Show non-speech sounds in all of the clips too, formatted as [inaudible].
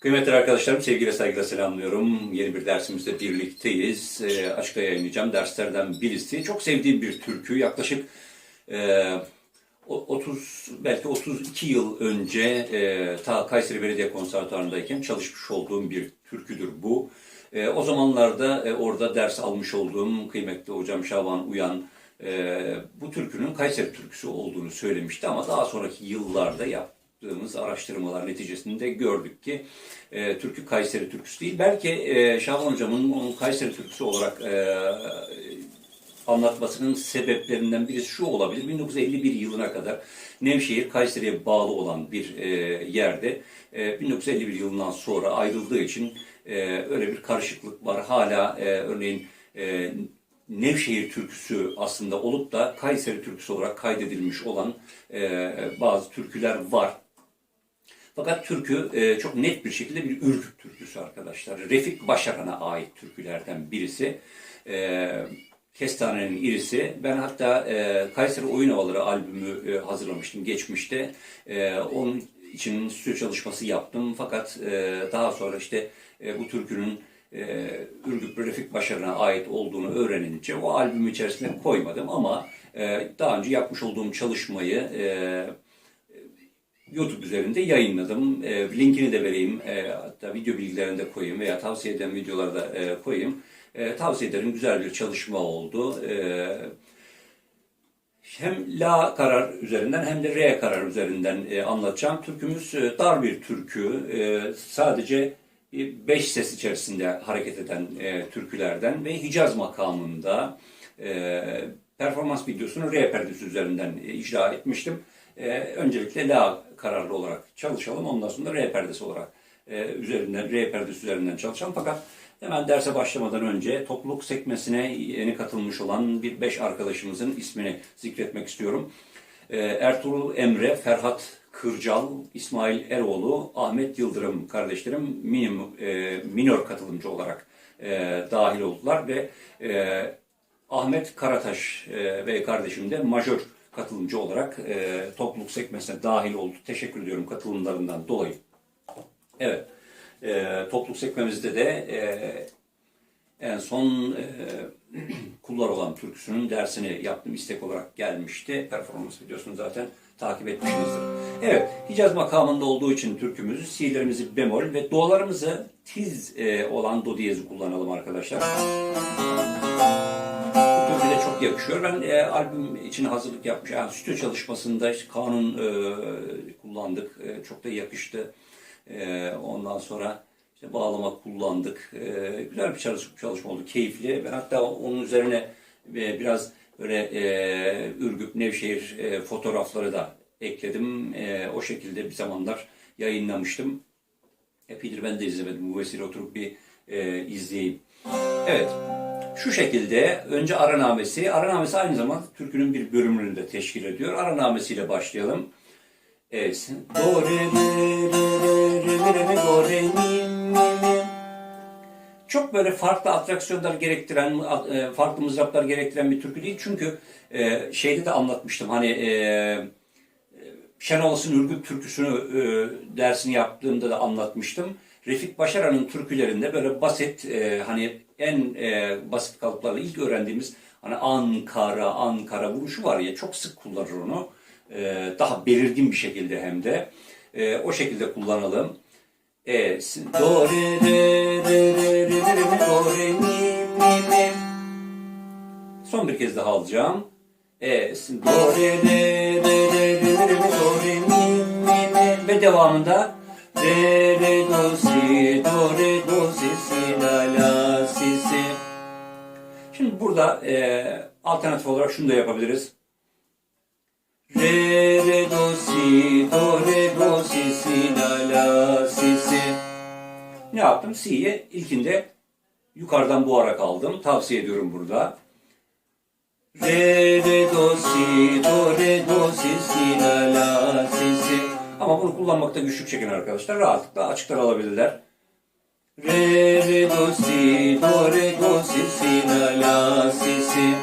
Kıymetli arkadaşlarım, sevgiyle saygıyla selamlıyorum. Yeni bir dersimizde birlikteyiz. E, açıkta yayınlayacağım derslerden birisi. Çok sevdiğim bir türkü. Yaklaşık e, o- 30, belki 32 yıl önce e, ta Kayseri Belediye Konservatuarı'ndayken çalışmış olduğum bir türküdür bu. E, o zamanlarda e, orada ders almış olduğum kıymetli hocam Şaban Uyan e, bu türkünün Kayseri türküsü olduğunu söylemişti ama daha sonraki yıllarda yaptığımız araştırmalar neticesinde gördük ki e, türkü Kayseri türküsü değil. Belki e, Şaban hocamın onu Kayseri türküsü olarak e, anlatmasının sebeplerinden birisi şu olabilir. 1951 yılına kadar Nevşehir Kayseri'ye bağlı olan bir e, yerde e, 1951 yılından sonra ayrıldığı için e, öyle bir karışıklık var. Hala e, örneğin e, Nevşehir türküsü aslında olup da Kayseri türküsü olarak kaydedilmiş olan e, bazı türküler var. Fakat türkü e, çok net bir şekilde bir Ürgüp türküsü arkadaşlar. Refik Başaran'a ait türkülerden birisi. E, Kestanenin irisi. Ben hatta e, Kayseri Oyun Havaları albümü e, hazırlamıştım geçmişte. E, onun için stüdyo çalışması yaptım. Fakat e, daha sonra işte e, bu türkünün e, Ürgüp Refik Başaran'a ait olduğunu öğrenince o albüm içerisine koymadım ama e, daha önce yapmış olduğum çalışmayı e, YouTube üzerinde yayınladım. E, linkini de vereyim. E, hatta video bilgilerini de koyayım veya tavsiye eden videoları da e, koyayım. E, tavsiye ederim. Güzel bir çalışma oldu. E, hem la karar üzerinden hem de re karar üzerinden e, anlatacağım. Türkümüz e, dar bir türkü. E, sadece 5 ses içerisinde hareket eden e, türkülerden ve Hicaz makamında e, performans videosunu re perdesi üzerinden e, icra etmiştim. E, öncelikle la kararlı olarak çalışalım. Ondan sonra re perdesi olarak e, üzerinden re perdesi üzerinden çalışalım. Fakat hemen derse başlamadan önce topluluk sekmesine yeni katılmış olan bir beş arkadaşımızın ismini zikretmek istiyorum. E, Ertuğrul Emre, Ferhat Kırcal, İsmail Eroğlu, Ahmet Yıldırım kardeşlerim minim, e, minör katılımcı olarak e, dahil oldular ve e, Ahmet Karataş e, ve kardeşim de majör katılımcı olarak e, topluluk sekmesine dahil oldu. Teşekkür ediyorum katılımlarından dolayı. Evet, e, topluluk sekmemizde de e, en son e, [clears throat] kullar olan türküsünün dersini yaptım istek olarak gelmişti. Performans videosunu zaten takip etmişsinizdir. Evet, Hicaz makamında olduğu için türkümüzü si'lerimizi bemol ve do'larımızı tiz e, olan do diyezi kullanalım arkadaşlar. Çok yakışıyor. Ben e, albüm için hazırlık yapmış. Yani stüdyo çalışmasında işte kanun e, kullandık. E, çok da yakıştı. E, ondan sonra işte bağlama kullandık. E, güzel bir çalış- çalışma oldu. Keyifli. Ben hatta onun üzerine e, biraz böyle e, Ürgüp, Nevşehir e, fotoğrafları da ekledim. E, o şekilde bir zamanlar yayınlamıştım. Epeydir ben de izlemedim. Bu vesile oturup bir e, izleyeyim. Evet. Şu şekilde önce aranamesi. Aranamesi aynı zamanda türkünün bir bölümünü de teşkil ediyor. Aranamesiyle başlayalım. Evet. Do, re, re, re, re, re, do, re, mi, mi, mi. Çok böyle farklı atraksiyonlar gerektiren, e, farklı mızraplar gerektiren bir türkü değil. Çünkü e, şeyde de anlatmıştım. Hani e, Şenol Ürgüp türküsünü dersini yaptığımda da anlatmıştım. Refik Başaran'ın türkülerinde böyle basit hani en e, basit kalıplarla ilk öğrendiğimiz hani Ankara, Ankara vuruşu var ya çok sık kullanır onu. E, daha belirgin bir şekilde hem de. E, o şekilde kullanalım. E, do, re, re, re, re, re, re, do, re, mi, mi, mi. Son bir kez daha alacağım. E, do, re, re, re, re, re, re, re, do, re, mi, mi, mi. Ve devamında re, re, do, si, do, re, do, si, si, la, la, burada e, alternatif olarak şunu da yapabiliriz. Re, re, do, si, do, re, do, si, si, la, la, si, si. Ne yaptım? Si'yi ilkinde yukarıdan boğarak aldım. Tavsiye ediyorum burada. Re, re, do, si, do, re, do, si, si, la, la, si, si. Ama bunu kullanmakta güçlük çekin arkadaşlar. Rahatlıkla açıktan alabilirler. Re, re, do, si, do, re, do, si, si, la, la, si, si.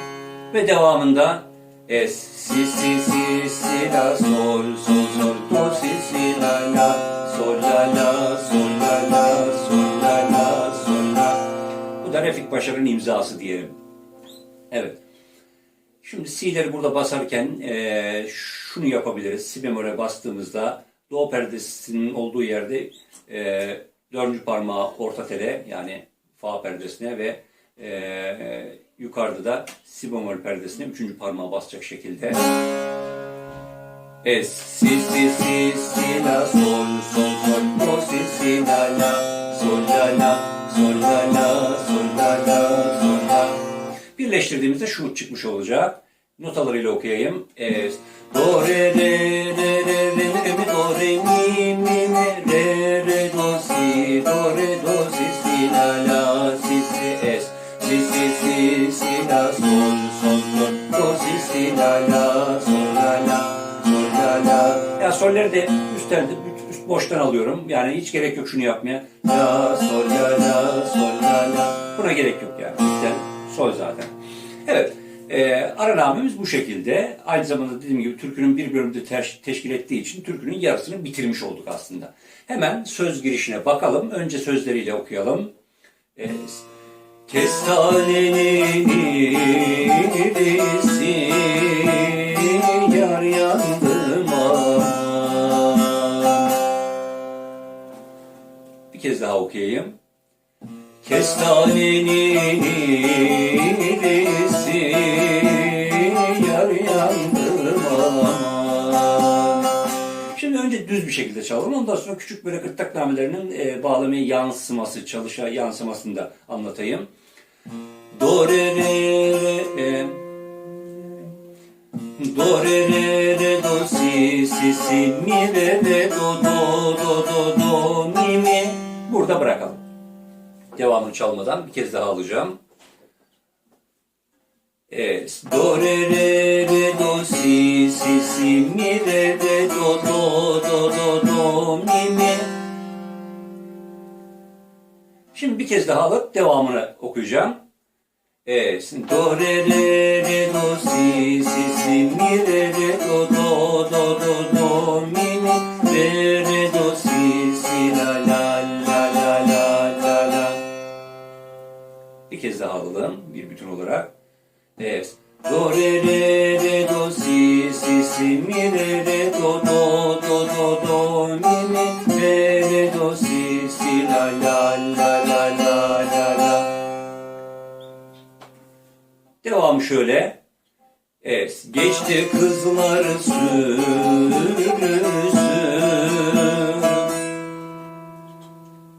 Ve devamında es, si, si, si, si, la, sol, sol, sol, do, si, si, la, la, sol, la, la, sol, la, la, sol, la, la, sol, la. Bu da Refik Başar'ın imzası diyelim. Evet. Şimdi si'leri burada basarken e, şunu yapabiliriz. Si bemole bastığımızda do perdesinin olduğu yerde e, dördüncü parmağı orta tele yani fa perdesine ve eee, yukarıda da si bemol perdesine üçüncü parmağı basacak şekilde Es, si, si, si, si, la, sol, sol, sol, do, si, si, la, la, sol, la, la, sol, la, la, sol, la, la, sol, la. Birleştirdiğimizde şu çıkmış olacak. Notalarıyla okuyayım. Es, do, re, re, re, re, re, re, mi, do, re, mi, la, sol, la, la, sol, la, la. Ya solleri de üstten, üst boştan alıyorum. Yani hiç gerek yok şunu yapmaya. La, sol, la, la, sol, la, la. Buna gerek yok yani. Üstten sol zaten. Evet. E, aranamemiz bu şekilde. Aynı zamanda dediğim gibi türkünün bir bölümde teş- teşkil ettiği için türkünün yarısını bitirmiş olduk aslında. Hemen söz girişine bakalım. Önce sözleriyle okuyalım. E, Kestanenin irisi yar yandım. Bir kez daha okuyayım. Kestanenin irisi düz bir şekilde çalalım. Ondan sonra küçük böyle gırtlak namelerinin e, bağlamaya yansıması, çalışa yansımasını da anlatayım. Do re re re. Do re re re do si si si mi re re do do do do do mi mi. Burada bırakalım. Devamını çalmadan bir kez daha alacağım. Es do re re re do si si si mi re re do do do do do mi mi. Şimdi bir kez daha alıp devamını okuyacağım. Es do re re re do si si si mi re re do do do do do mi mi re re do si si la la la la la la la. Bir kez daha alalım bir bütün olarak. Es do re re re do si si si mi re re do do do do do mi mi re re do si si la la la la la la la. Devam şöyle. Es geçti kızlar sürüsü.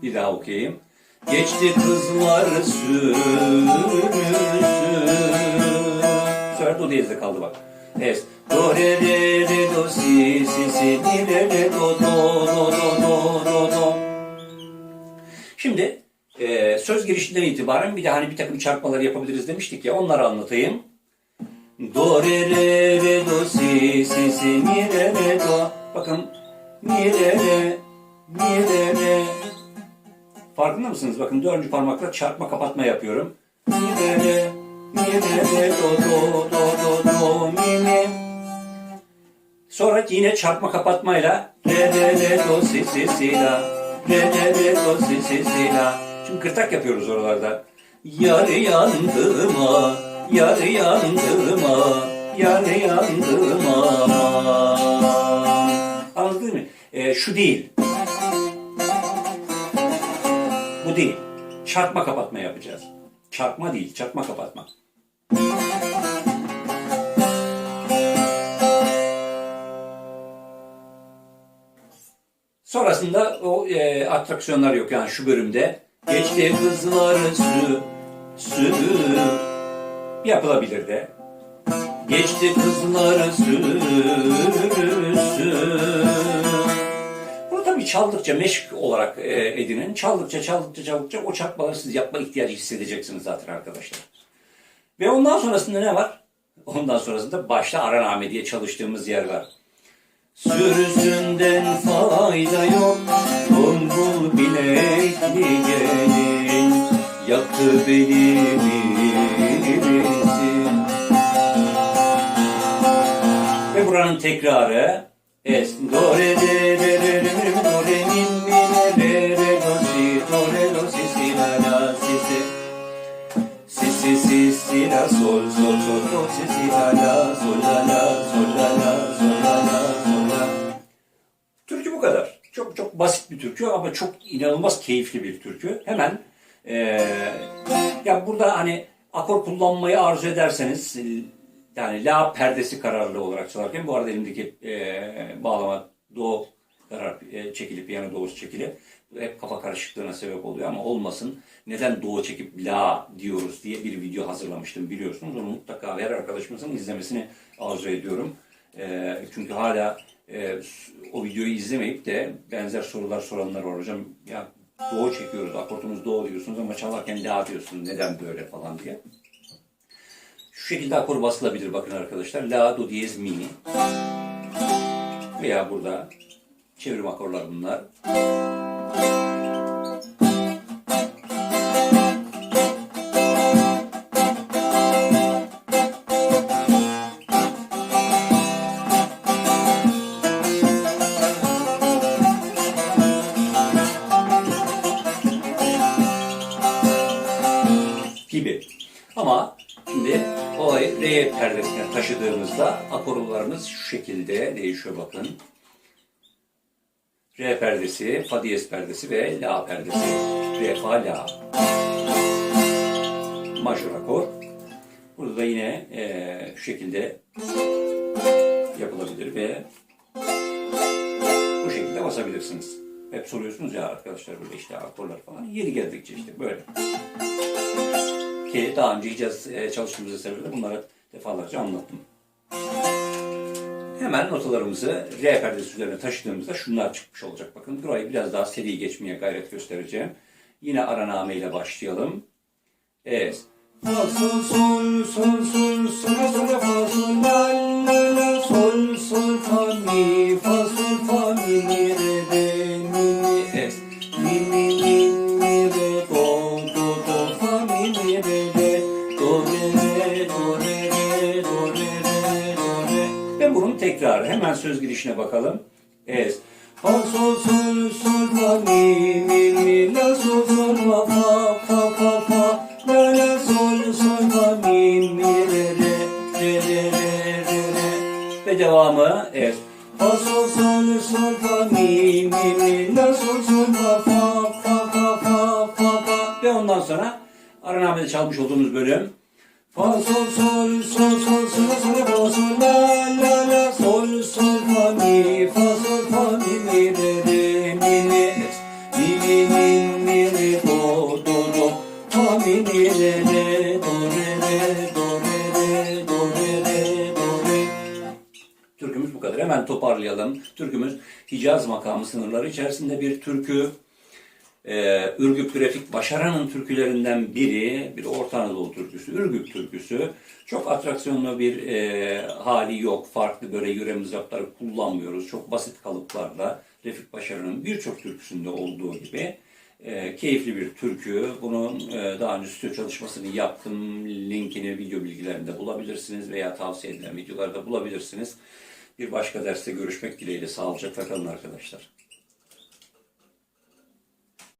Bir daha okuyayım. Geçti kızlar sürüsü. Sefer do diyezde kaldı bak. Es. Do re re re do si si si mi re re do do do do do do do. Şimdi e, söz girişinden itibaren bir de hani bir takım çarpmalar yapabiliriz demiştik ya onları anlatayım. Do re re re do si si si mi re re do. Bakın mi re re mi re re. Farkında mısınız? Bakın dördüncü parmakla çarpma kapatma yapıyorum. Mi re re mi re re do do do do do mi mi. Sonra yine çarpma kapatmayla re re re do si si si la re re re do si si si la. Şimdi kırtak yapıyoruz oralarda. Yar yandıma, yar yandıma, yar yandıma. Anladın mı? Ee, şu değil. Bu değil. Çarpma kapatma yapacağız. Çarpma değil, çarpma kapatma. Sonrasında o e, atraksiyonlar yok yani şu bölümde. Geçti kızlar sü, sü yapılabilir de. Geçti kızlar sü, sü. Çaldıkça meşk olarak e, edinin. Çaldıkça çaldıkça çaldıkça o çarpmaları siz yapma ihtiyacı hissedeceksiniz zaten arkadaşlar. Ve ondan sonrasında ne var? Ondan sonrasında başta araname diye çalıştığımız yer var. Sürüsünden fayda yok Tombul bilekli gelin Yaktı beni birisi Ve buranın tekrarı Es do re re re re re re do sol si si la la sol la la sol la la sol la la sol la. Türkü bu kadar. Çok çok basit bir türkü ama çok inanılmaz keyifli bir türkü. Hemen eee ya burada hani akor kullanmayı arzu ederseniz yani la perdesi kararlı olarak çalarken bu arada elimdeki eee, bağlama do karar eee, çekili piyano doğusu çekili hep kafa karışıklığına sebep oluyor ama olmasın neden do çekip la diyoruz diye bir video hazırlamıştım biliyorsunuz onu mutlaka her arkadaşımızın izlemesini arzu ediyorum. Eee, çünkü hala eee, o videoyu izlemeyip de benzer sorular soranlar var hocam ya do çekiyoruz akortumuz do diyorsunuz ama çalarken la diyorsunuz neden böyle falan diye. Şu şekilde akor basılabilir bakın arkadaşlar. La, do diyez, mi. Veya burada çevrim akorlar bunlar. Perdesine taşıdığımızda akorlarımız şu şekilde değişiyor bakın. Re perdesi, fa diyez perdesi ve la perdesi. Re, fa, la. Majör akor. Burada da yine eee, şu şekilde yapılabilir ve bu şekilde basabilirsiniz. Hep soruyorsunuz ya arkadaşlar böyle işte akorlar falan. Yeri geldikçe işte böyle ki daha önce Hicaz e, çalıştığımızda sebeple bunları defalarca anlattım. Hemen notalarımızı re perdesi üzerine taşıdığımızda şunlar çıkmış olacak. Bakın burayı biraz daha seri geçmeye gayret göstereceğim. Yine araname ile başlayalım. Evet. Fa sol sol sol sol sol sol fa sol la sol sol tekrarı hemen söz girişine bakalım. Es Fa sol sol sol fa mi mi mi la sol sol fa fa fa fa fa la la sol sol fa mi mi re re re re re re re ve devamı es Fa sol sol sol fa mi mi mi la sol sol fa fa fa fa fa fa fa ve ondan sonra Aranamede çalmış olduğumuz bölüm Fa sol sol sol sol sol sol sol la la Hemen toparlayalım. Türkümüz Hicaz makamı sınırları içerisinde bir türkü. Ee, Ürgüp Grafik Başaran'ın türkülerinden biri, bir Orta Anadolu türküsü, Ürgüp türküsü. Çok atraksiyonlu bir e, hali yok, farklı böyle yüre mızrapları kullanmıyoruz. Çok basit kalıplarla Refik Başaran'ın birçok türküsünde olduğu gibi e, keyifli bir türkü. Bunun e, daha önce stüdyo çalışmasını yaptım. Linkini video bilgilerinde bulabilirsiniz veya tavsiye edilen videolarda bulabilirsiniz. Bir başka derste görüşmek dileğiyle sağlıcakla kalın arkadaşlar.